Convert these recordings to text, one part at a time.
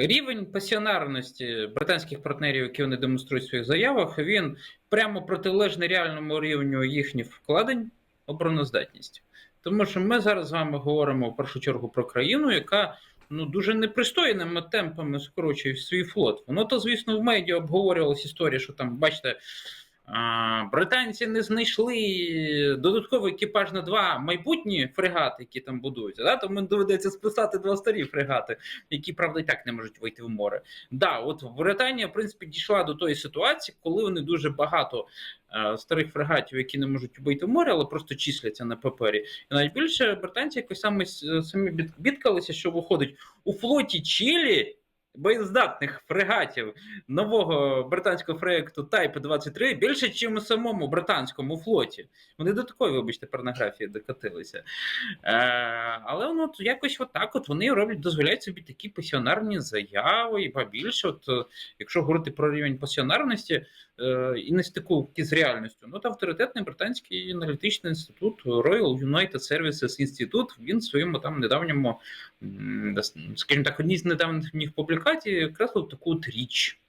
Рівень пасіонарності британських партнерів, які вони демонструють в своїх заявах, він прямо протилежний реальному рівню їхніх вкладень обороноздатність. Тому що ми зараз з вами говоримо в першу чергу про країну, яка ну дуже непристойними темпами скорочує свій флот. Воно то, звісно, в медіа обговорювалась історія, що там, бачите. Британці не знайшли додатковий екіпаж на два майбутні фрегати, які там будуються. Да? Тому доведеться списати два старі фрегати, які правда і так не можуть вийти в море. Да, от Британія, в принципі, дійшла до тої ситуації, коли вони дуже багато е, старих фрегатів, які не можуть вийти в море, але просто числяться на папері. І навіть більше британці якось саме самі бід- бідкалися, що виходить у флоті Чилі. Боєздатних фрегатів нового британського проєкту Type 23 більше, ніж у самому британському флоті. Вони до такої, вибачте, порнографії докатилися. Е, але воно от якось отак от вони роблять, дозволяють собі такі пасіонарні заяви, і більше, от, е, якщо говорити про рівень пасіонарності е, і не стиковки з реальністю, ну то авторитетний британський аналітичний інститут Royal United Services Institute, він в своєму там недавньому, скажімо так, одній з недавніх публікацій окреслив таку от річ.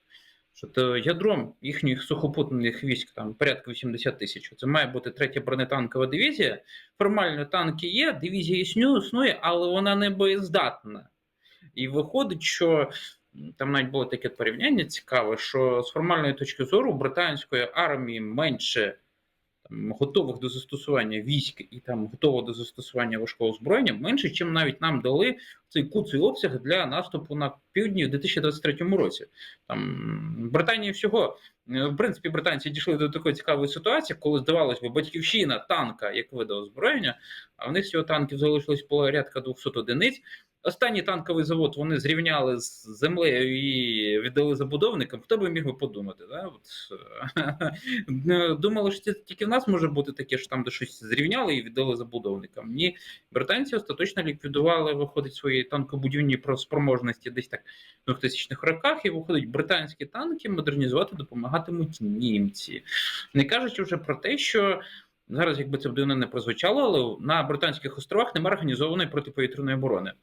Що то ядром їхніх сухопутних військ там порядка 80 тисяч. Це має бути третя бронетанкова дивізія. Формально танки є, дивізія існує, існує, але вона не боєздатна. І виходить, що там навіть було таке порівняння цікаве, що з формальної точки зору британської армії менше там, готових до застосування військ і там готового до застосування важкого озброєння менше, чим навіть нам дали цей куций обсяг для наступу на півдні в 2023 році. Там Британії всього, е, в принципі, британці дійшли до такої цікавої ситуації, коли здавалось би, батьківщина танка як вида озброєння, а в них всього танків залишилось порядка 200 одиниць. Останній танковий завод вони зрівняли з землею і віддали забудовникам. Хто би міг би подумати? Да? От, е, думали, що це тільки в нас може бути таке, що там де щось зрівняли і віддали забудовникам. Ні, британці остаточно ліквідували, виходить, свої танкобудівні спроможності десь так в 2000-х роках, і виходить, британські танки модернізувати допомагатимуть німці. Не кажучи вже про те, що. Зараз, якби це б не прозвучало, але на Британських островах немає організованої протиповітряної оборони.